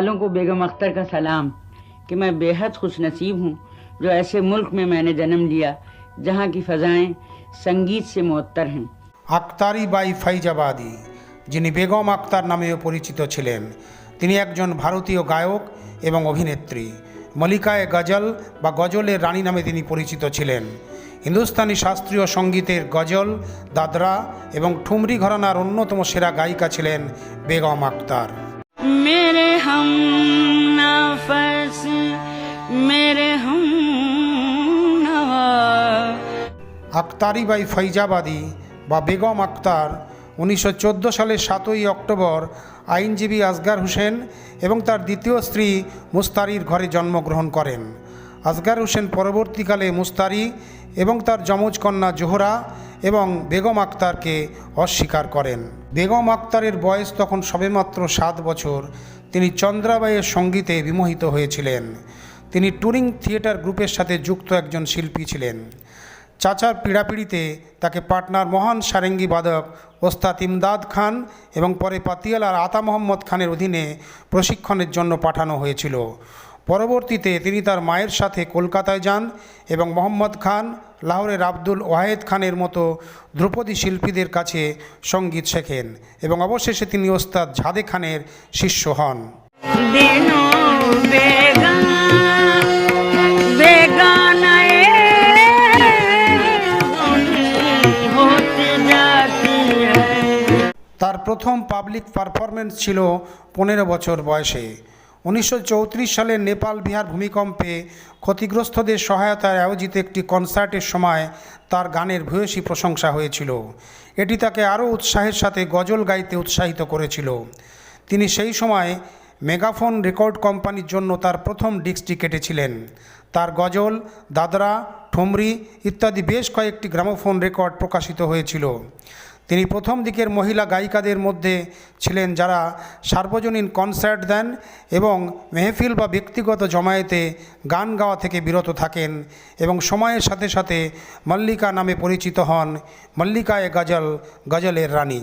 वालों को बेगम अख्तर का सलाम कि मैं बेहद खुश नसीब हूँ जो ऐसे मुल्क में मैंने जन्म लिया जहाँ की फ़जाएँ संगीत से मुअत्तर हैं আক্তারি বাই ফাইজাবাদী যিনি বেগম আক্তার নামেও পরিচিত ছিলেন তিনি একজন ভারতীয় গায়ক এবং অভিনেত্রী মলিকায় গজল বা গজলের রানী নামে তিনি পরিচিত ছিলেন হিন্দুস্তানি শাস্ত্রীয় সঙ্গীতের গজল দাদরা এবং ঠুমরি ঘরানার অন্যতম সেরা গায়িকা ছিলেন বেগম আক্তার मेरे हम नफस मेरे हम नवा আক্তারি বাই ফৈজাবাদী বা বেগম আক্তার উনিশশো চোদ্দো সালের সাতই অক্টোবর আইনজীবী আসগার হোসেন এবং তার দ্বিতীয় স্ত্রী মুস্তারির ঘরে জন্মগ্রহণ করেন আসগার হোসেন পরবর্তীকালে মুস্তারি এবং তার যমজ কন্যা জোহরা এবং বেগম আক্তারকে অস্বীকার করেন। বেগম আক্তারের বয়স তখন সবেমাত্র সাত বছর। তিনি চন্দ্রাবাইয়ের সঙ্গীতে বিমোহিত হয়েছিলেন। তিনি টুরিং থিয়েটার গ্রুপের সাথে যুক্ত একজন শিল্পী ছিলেন। চাচার পীড়াপিড়িতে তাকে পাটনার মহান সারেঙ্গি বাদক ওস্তাদ ইমদাদ খান এবং পরে পাতিয়ালার আতা মোহাম্মদ খানের অধীনে প্রশিক্ষণের জন্য পাঠানো হয়েছিল। পরবর্তীতে তিনি তার মায়ের সাথে কলকাতায় যান এবং মোহাম্মদ খান লাহোরের আব্দুল ওয়াহেদ খানের মতো ধ্রুপদী শিল্পীদের কাছে সংগীত শেখেন এবং অবশেষে তিনি ওস্তাদ ঝাদে খানের শিষ্য হন। তার প্রথম পাবলিক পারফরমেন্স ছিল পনেরো বছর বয়সে। উনিশশো চৌত্রিশ সালে নেপাল বিহার ভূমিকম্পে ক্ষতিগ্রস্তদের সহায়তায় আয়োজিত একটি কনসার্টের সময় তার গানের ভূয়সী প্রশংসা হয়েছিল। এটি তাকে আরও উৎসাহের সাথে গজল গাইতে উৎসাহিত করেছিল। তিনি সেই সময় মেগাফোন রেকর্ড কোম্পানির জন্য তার প্রথম ডিস্কটি কেটেছিলেন। তার গজল, দাদরা, ঠুমরি ইত্যাদি বেশ কয়েকটি গ্রামোফোন রেকর্ড প্রকাশিত হয়েছিল। তিনি প্রথম দিকের মহিলা গায়িকাদের মধ্যে ছিলেন যারা সার্বজনীন কনসার্ট দেন এবং মেহফিল বা ব্যক্তিগত জমায়েতে গান গাওয়া থেকে বিরত থাকেন এবং সময়ের সাথে সাথে মল্লিকা নামে পরিচিত হন মল্লিকা এ গজল, গজলের রানী।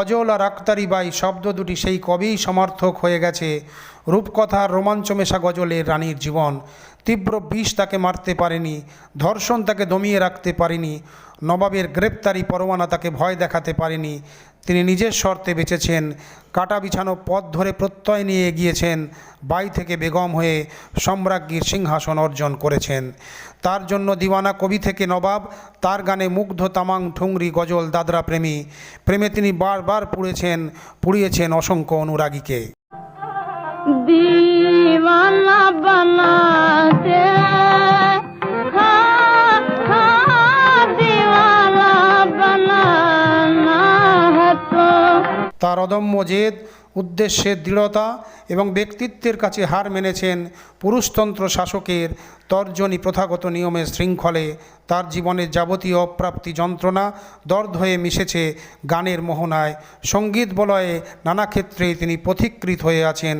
গজল আর আক্তারি বাই শব্দ দুটি সেই কবেই সমর্থক হয়ে গেছে। রূপকথার রোমাঞ্চ মেশা গজলের রানীর জীবন। তীব্র বিষ তাকে মারতে পারেনি, ধর্ষণ তাকে দমিয়ে রাখতে পারেনি। নবাবের গ্রেপ্তারি পরোয়ানা তাকে ভয় দেখাতে পারেনি। তিনি নিজের শর্তে বেঁচেছেন। কাটা বিছানো পথ ধরে প্রত্যয় নিয়ে এগিয়েছেন। বাই থেকে বেগম হয়ে সম্রাজ্ঞীর সিংহাসন অর্জন করেছেন। তার জন্য দিওয়ানা কবি থেকে নবাব, তার গানে মুগ্ধ তামাং ঠুংরি গজল দাদরা প্রেমী। প্রেমে তিনি বারবার পুড়েছেন, পুড়িয়েছেন অসংখ্য অনুরাগীকে। দিওয়ানা বানা অদম্য জেদ, উদ্দেশ্যের দৃঢ়তা এবং ব্যক্তিত্বের কাছে হার মেনেছেন পুরুষতন্ত্র শাসকের তর্জনী প্রথাগত নিয়মের শৃঙ্খলে। তার জীবনের যাবতীয় অপ্রাপ্তি যন্ত্রণা দর্দ হয়ে মিশেছে গানের মোহনায়। সংগীত বলয়ে নানা ক্ষেত্রে তিনি পথিকৃত হয়ে আছেন।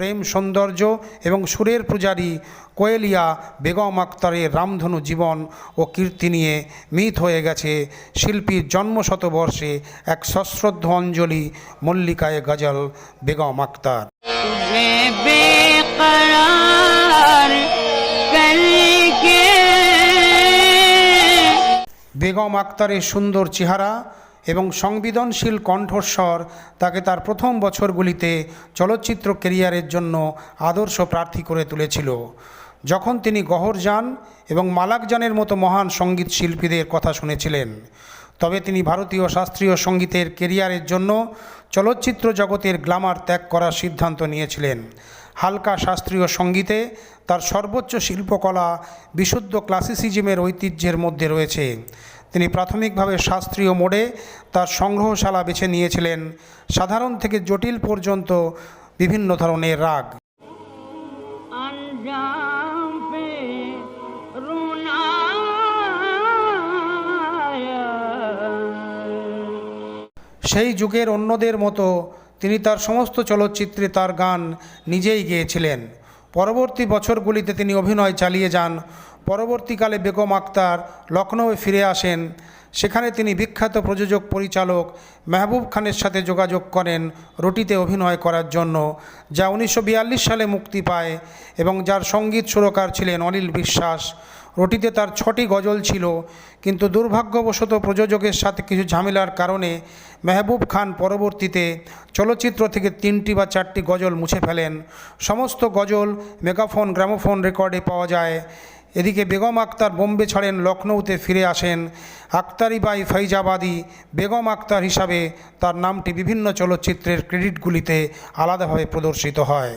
প্রেম সৌন্দর্য এবং সুরের পূজারী কোয়েলিয়া বেগম আক্তারের রামধনু জীবন ও কীর্তি নিয়ে মিথ হয়ে গেছে শিল্পীর জন্মশতবর্ষে এক সশ্রদ্ধ অঞ্জলি মল্লিকায় গজল বেগম আক্তার। বেগম আক্তারের সুন্দর চেহারা এবং সংবেদনশীল কণ্ঠস্বর তাকে তার প্রথম বছরগুলিতে চলচ্চিত্র কেরিয়ারের জন্য আদর্শ প্রার্থী করে তুলেছিল। যখন তিনি গহরজান এবং মালাকজানের মতো মহান সংগীত শিল্পীদের কথা শুনেছিলেন, তবে তিনি ভারতীয় শাস্ত্রীয় সঙ্গীতের কেরিয়ারের জন্য চলচ্চিত্র জগতের গ্ল্যামার ত্যাগ করার সিদ্ধান্ত নিয়েছিলেন। হালকা শাস্ত্রীয় সঙ্গীতে তার সর্বোচ্চ শিল্পকলা বিশুদ্ধ ক্লাসিসিজমের ঐতিহ্যের মধ্যে রয়েছে। তিনি প্রাথমিকভাবে শাস্ত্রীয় মোড়ে তার সংগ্রহশালা বেছে নিয়েছিলেন। সাধারণ থেকে জটিল পর্যন্ত বিভিন্ন ধরনের রাগ। সেই যুগের অন্যদের মতো তিনি তার সমস্ত চলচ্চিত্রে তার গান নিজেই গেয়েছিলেন। পরবর্তী বছরগুলিতে তিনি অভিনয় চালিয়ে যান। পরবর্তীকালে বেগম আক্তার লখনৌয়ে ফিরে আসেন। সেখানে তিনি বিখ্যাত প্রযোজক, পরিচালক মেহবুব খানের সাথে যোগাযোগ করেন রুটিতে অভিনয় করার জন্য, যা উনিশশো বিয়াল্লিশ সালে মুক্তি পায় এবং যার সংগীত সুরকার ছিলেন অনিল বিশ্বাস। রুটিতে তার ছটি গজল ছিল, কিন্তু দুর্ভাগ্যবশত প্রযোজকের সাথে কিছু ঝামেলার কারণে মেহবুব খান পরবর্তীতে চলচ্চিত্র থেকে তিনটি বা চারটি গজল মুছে ফেলেন। সমস্ত গজল মেগাফোন, গ্রামোফোন রেকর্ডে পাওয়া যায়। এদিকে বেগম আক্তার বোম্বে ছাড়েন লখনৌতে ফিরে আসেন। আক্তারিবাই ফাইজাবাদী বেগম আক্তার হিসাবে তার নামটি বিভিন্ন চলচ্চিত্রের ক্রেডিটগুলিতে আলাদাভাবে প্রদর্শিত হয়।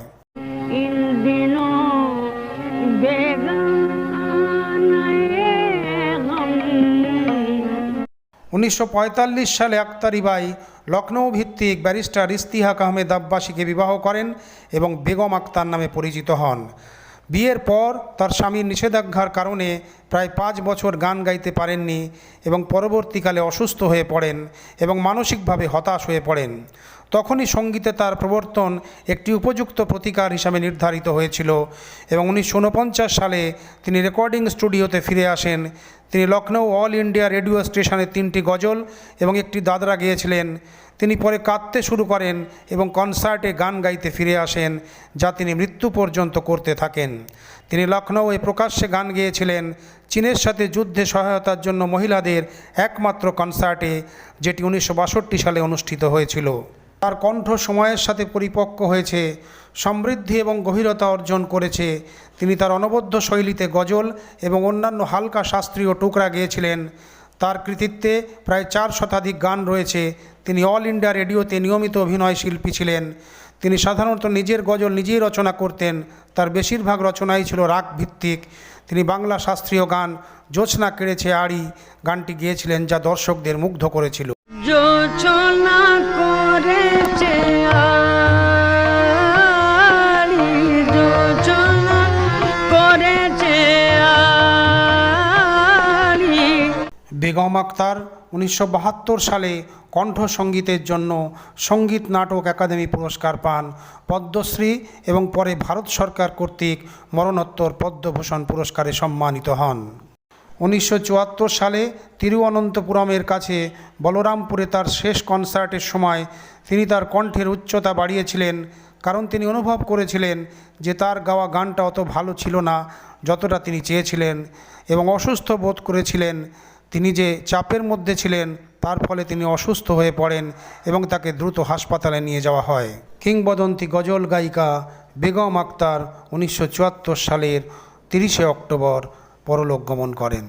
উনিশশো পঁয়তাল্লিশ সালে আক্তারিবাই লখনৌ ভিত্তিক ব্যারিস্টার ইস্তিহাক আহমেদ আব্বাসীকে বিবাহ করেন এবং বেগম আক্তার নামে পরিচিত হন। বিয়ের পর তার স্বামীর নিষেধাজ্ঞার কারণে প্রায় পাঁচ বছর গান গাইতে পারেননি এবং পরবর্তীকালে অসুস্থ হয়ে পড়েন এবং মানসিকভাবে হতাশ হয়ে পড়েন। তখনই সঙ্গীতে তার প্রবর্তন একটি উপযুক্ত প্রতিকার হিসাবে নির্ধারিত হয়েছিল এবং উনিশশো উনপঞ্চাশ সালে তিনি রেকর্ডিং স্টুডিওতে ফিরে আসেন। তিনি লখনৌ অল ইন্ডিয়া রেডিও স্টেশনে তিনটি গজল এবং একটি দাদরা গেয়েছিলেন। তিনি পরে কাঁদতে শুরু করেন এবং কনসার্টে গান গাইতে ফিরে আসেন, যা তিনি মৃত্যু পর্যন্ত করতে থাকেন। তিনি লখনৌয়ে প্রকাশ্যে গান গেয়েছিলেন। চীনের সাথে যুদ্ধে সহায়তার জন্য মহিলাদের একমাত্র কনসার্টে, যেটি উনিশশো বাষট্টি সালে অনুষ্ঠিত হয়েছিল। তার কণ্ঠ সময়ের সাথে পরিপক্ক হয়েছে, সমৃদ্ধি এবং গভীরতা অর্জন করেছে। তিনি তার অনবদ্য শৈলীতে গজল এবং অন্যান্য হালকা শাস্ত্রীয় টুকরা গেয়েছিলেন। তার কৃতিত্বে প্রায় চার শতাধিক গান রয়েছে। তিনি অল ইন্ডিয়া রেডিওতে নিয়মিত অভিনয় শিল্পী ছিলেন। তিনি সাধারণত নিজের গজল নিজেই রচনা করতেন। তার বেশিরভাগ রচনাই ছিল রাগ ভিত্তিক তিনি বাংলা শাস্ত্রীয় গান জোছনা কেড়েছে আড়ি গানটি গেয়েছিলেন যা দর্শকদের মুগ্ধ করেছিল। যোচনা বেগম আক্তার উনিশশো বাহাত্তর সালে কণ্ঠ সঙ্গীতের জন্য সংগীত নাটক একাডেমি পুরস্কার পান। পদ্মশ্রী এবং পরে ভারত সরকার কর্তৃক মরণোত্তর পদ্মভূষণ পুরস্কারে সম্মানিত হন। উনিশশো চুয়াত্তর সালে তিরুঅনন্তপুরমের কাছে বলরামপুরে তার শেষ কনসার্টের সময় তিনি তার কণ্ঠের উচ্চতা বাড়িয়েছিলেন, কারণ তিনি অনুভব করেছিলেন যে তার গাওয়া গানটা অত ভালো ছিল না যতটা তিনি চেয়েছিলেন এবং অসুস্থ বোধ করেছিলেন। তিনি যে চাপের মধ্যে ছিলেন, তার ফলে তিনি অসুস্থ হয়ে পড়েন এবং তাকে দ্রুত হাসপাতালে নিয়ে যাওয়া হয়। কিংবদন্তি গজল গায়িকা বেগম আক্তার উনিশশো চুয়াত্তর সালের তিরিশে অক্টোবর পরলোক গমন করেন।